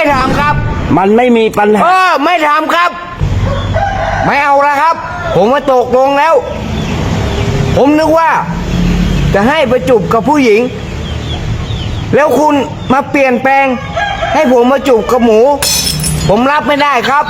ไม่ทำครับ มันไม่มีปัญเอหาอไม่ทำครับ ไม่เอาละครับ ผมมาตกลงแล้ว ผมนึกว่า จะให้ไปจูบกับผู้หญิง แล้วคุณมาเปลี่ยนแปลง ให้ผมมาจูบกับหมู ผมรับไม่ได้ครับ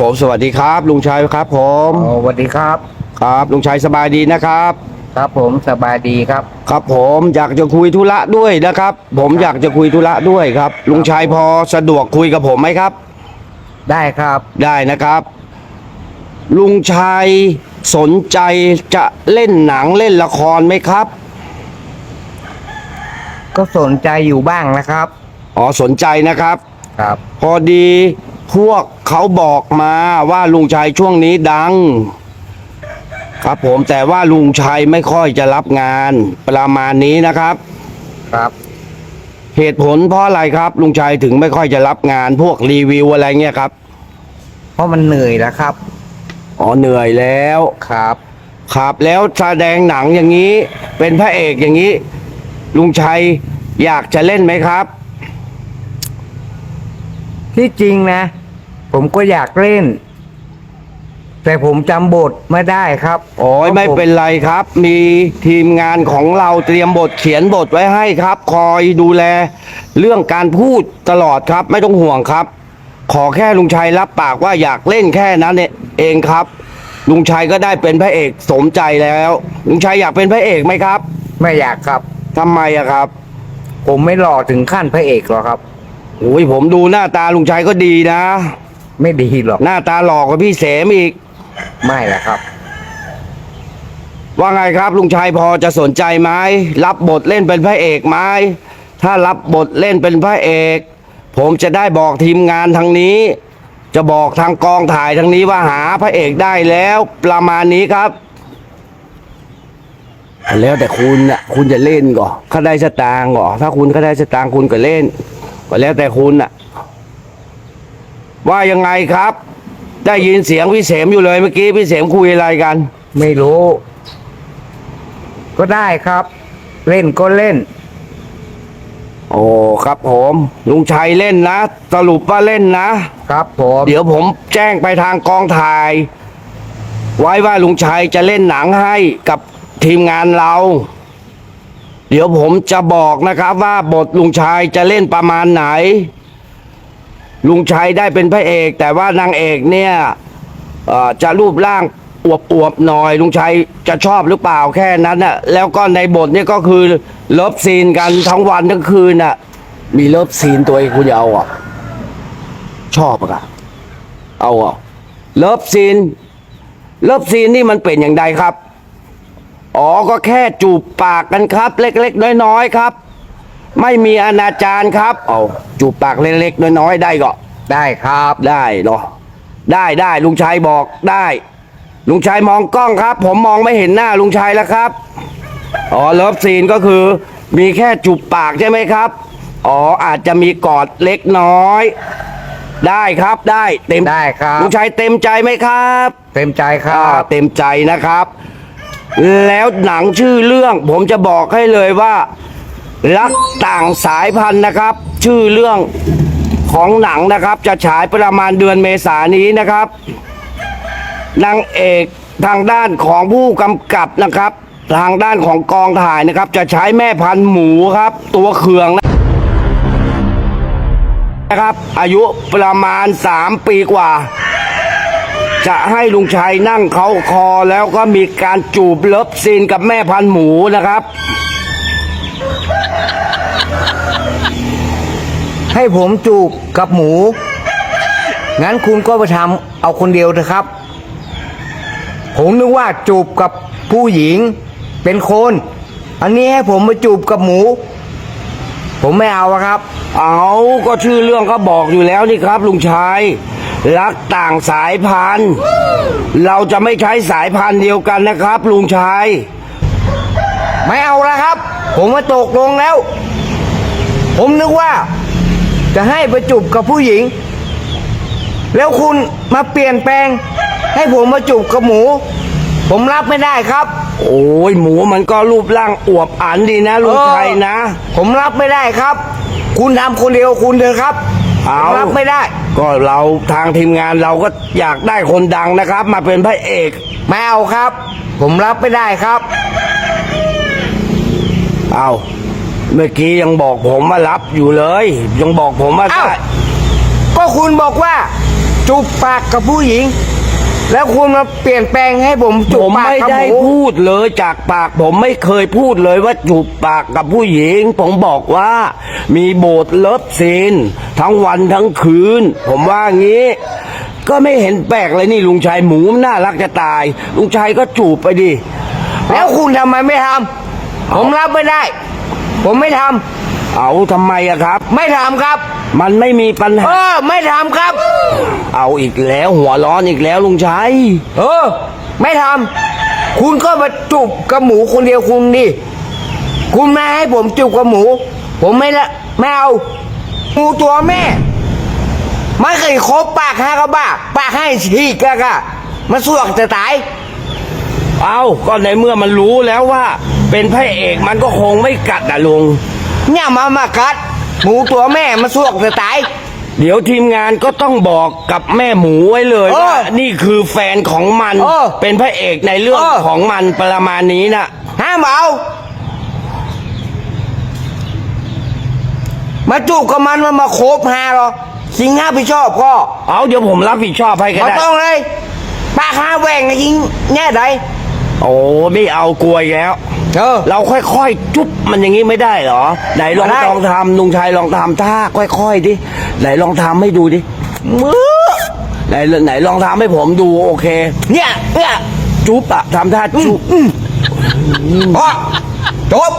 ผมสวัสดีครับ ลุงชัยครับ ผมสวัสดีครับ ครับลุงชัยสบายดีนะครับ ครับผมสบายดีครับ ครับผมอยากจะคุยธุระด้วยนะครับ ผมอยากจะคุยธุระด้วยครับ ลุงชัยพอสะดวกคุยกับผมไหมครับ ได้ครับ ได้นะครับ ลุงชัยสนใจจะเล่นหนังเล่นละครไหมครับ ก็สนใจอยู่บ้างนะครับ อ๋อสนใจนะครับ ครับ พอดีพวกเขาบอกมาว่าลุงชัยช่วงนี้ดัง ครับผมแต่ว่าลุงชัยไม่ค่อยจะรับงานประมาณนี้นะครับ ครับ เหตุผลเพราะอะไรครับ ลุงชัยถึงไม่ค่อยจะรับงานพวกรีวิวอะไรเงี้ยครับ เพราะมันเหนื่อยแล้วครับ อ๋อเหนื่อยแล้วครับ ครับแล้วแสดงหนังอย่างนี้ เป็นพระเอกอย่างนี้ ลุงชัยอยากจะเล่นไหมครับ ที่จริงนะ ผมก็อยากเล่น แต่ผมจำบทไม่ได้ครับโอ้ยไม่เป็นไรครับ มีทีมงานของเราเตรียมบทเขียนบทไว้ให้ครับ คอยดูแล เรื่องการพูดตลอดครับ ไม่ต้องห่วงครับ ขอแค่ลุงชัยรับปากว่าอยากเล่นแค่นั้นเองครับ ลุงชัยก็ได้เป็นพระเอกสมใจแล้ว ลุงชัยอยากเป็นพระเอกไหมครับไม่อยากครับ ทำไมอะครับผมไม่หล่อถึงขั้นพระเอกหรอกครับ โอ้ยผมดูหน้าตาลุงชัยก็ดีนะ ไม่ดีหรอก หน้าตาหลอกกว่าพี่เสมอีก ไม่ละครับ ว่าไงครับ ลุงชัยพอจะสนใจไหมรับบทเล่นเป็นพระเอกไหมถ้ารับบทเล่นเป็นพระเอก ผมจะได้บอกทีมงานทางนี้ จะบอกทางกองถ่ายทางนี้ว่าหาพระเอกได้แล้ว ประมาณนี้ครับ แล้วแต่คุณน่ะคุณจะเล่นก่อนถ้าได้สตางค์ก่อนถ้าคุณก็ได้สตางค์คุณก็เล่น ก็แล้วแต่คุณน่ะ ว่ายังไงครับ ได้ยินเสียงพี่เสมอยู่เลยเมื่อกี้พี่เสมคุยอะไรกัน ไม่รู้ ก็ได้ครับ เล่นก็เล่น โอ้ครับผมลุงชัยเล่นนะสรุปว่าเล่นนะ ครับผมเดี๋ยวผมแจ้งไปทางกองถ่าย ไว้ว่าลุงชัยจะเล่นหนังให้กับทีมงานเรา เดี๋ยวผมจะบอกนะครับว่าบทลุงชัยจะเล่นประมาณไหน ลุงชัยได้เป็นพระเอก แต่ว่านางเอกเนี่ยจะรูปร่างอวบๆหน่อย ลุงชัยจะชอบหรือเปล่าแค่นั้นน่ะแล้วก็ในบทเนี่ยก็คือเลิฟซีนกันทั้งวันทั้งคืนน่ะมีเลิฟซีนตัวเองคุณจะเอาอะชอบอะเอาอะเลิฟซีนเลิฟซีนนี่มันเป็นอย่างไรครับ อ๋อก็แค่จูบปากกันครับ เล็กๆน้อยๆครับ ไม่มีอนาจารครับ เอาจูบปากเล็กๆน้อยๆได้ก็ได้ครับได้เนาะได้ได้ลุงชัยบอกได้ ลุงชัยมองกล้องครับ ผมมองไม่เห็นหน้าลุงชัยแล้วครับอ๋อเลิฟซีนก็คือมีแค่จูบปากใช่ไหมครับ อ๋ออาจจะมีกอดเล็กน้อย ได้ครับได้เต็มได้ครับลุงชัยเต็มใจไหมครับ เต็มใจคอ่ารับเต็มใจนะครับ แล้วหนังชื่อเรื่องผมจะบอกให้เลยว่า รักต่างสายพันธุ์นะครับ ชื่อเรื่องของหนังนะครับ จะฉายประมาณเดือนเมษายนนี้นะครับนางเอกทางด้านของผู้กำกับนะครับ ทางด้านของกองถ่ายนะครับ จะใช้แม่พันธุ์หมูครับ ตัวเขืองนะนะครับ อายุประมาณ 3 ปีกว่า จะให้ลุงชัยนั่งเขาคอแล้วก็มีการจูบเลิฟซีนกับแม่พันธุ์หมูนะครับ ให้ผมจูบกับหมู งั้นคุณก็ไปทำเอาคนเดียวเถอะครับ ผมนึกว่าจูบกับผู้หญิงเป็นคน อันนี้ให้ผมมาจูบกับหมู ผมไม่เอาครับ เอาก็ชื่อเรื่องก็บอกอยู่แล้วนี่ครับ ลุงชัยรักต่างสายพันธุ์ เราจะไม่ใช้สายพันธุ์เดียวกันนะครับ ลุงชัย ไม่เอาละครับ ผมมาตกลงแล้ว ผมนึกว่า จะให้ไปจูบกับผู้หญิง แล้วคุณมาเปลี่ยนแปลง ให้ผมมาจูบกับหมู ผมรับไม่ได้ครับ โอ้ยหมูมันก็รูปร่างอวบอันดีนะลุงชัยนะ ผมรับไม่ได้ครับ คุณทำคนเดียวคุณเถอะครับเอาผมรับไม่ได้ ก็เราทางทีมงานเราก็อยากได้คนดังนะครับ มาเป็นพระเอก ไม่เอาครับ ผมรับไม่ได้ครับ เอาเมื่อกี้ยังบอกผมว่ารับอยู่เลย ยังบอกผมว่าเอ้า ได้ก็คุณบอกว่า จูบปากกับผู้หญิง แล้วคุณมาเปลี่ยนแปลงให้ผมจูผบมปากไม่กับได้หมูพูดเลยจากปาก ผมไม่เคยพูดเลยว่าจูบปากกับผู้หญิง ผมบอกว่า มีโบทเลิฟซีนทั้งวันทั้งคืน ผมว่างี้ ก็ไม่เห็นแปลกเลยนี่ลุงชัยหมูน่ารักจะตาย ลุงชัยก็จูบไปดิ แล้วคุณทำไมไม่ทำ ผมรับไม่ได้ ผมไม่ทำเอาทำไมอะครับ ไม่ทำครับ มันไม่มีปัญเอหาอไม่ทำครับ เอาอีกแล้วหัวร้อนอีกแล้วลุงชัย เออ ไม่ทำคุณก็มาจูบกับหมูคนเดียวคุณดิคุณมาให้ผมจูบกับหมู ผมไม่ละไม่เอาหมูตัวแม่ ไม่เคยคบปากห้ากระบ้าปากให้ฉีกกะกะมาสวกจะตาย เอาก็ในเมื่อมันรู้แล้วว่า เป็นพระเอกมันก็คงไม่กัดอะลุง เนี่ยมามากัด หมูตัวแม่มาสวกจะตาย เดี๋ยวทีมงานก็ต้องบอกกับแม่หมูไว้เลยเออว่านี่คือแฟนของมันเออเป็นพระเอกในเรื่องเออ ของมันประมาณนี้นะห้ามเอา มาจูบกับมันมันมาโคบหาหรอ สิงห้าพี่ชอบพ่อเอาเดี๋ยวผมรับผิดชอบให้ก็มาได้ ต้องเลยปากห้าแหว่งนะยิงแง่ใด โอ้ไม่เอากลัวอีกแล้ว เออ เราค่อยๆ จุ๊บมันอย่างนี้ไม่ได้เหรอ ไหนลองได้ ลองทำลุงชัยลองทำท่าค่อยๆดิไหนลองทำให้ดูดิมือไหนไหนลองทำให้ผมดูโอเค เนี่ยเนี่ยจุ๊บอะทำท่าจุ๊บ พ่อจบ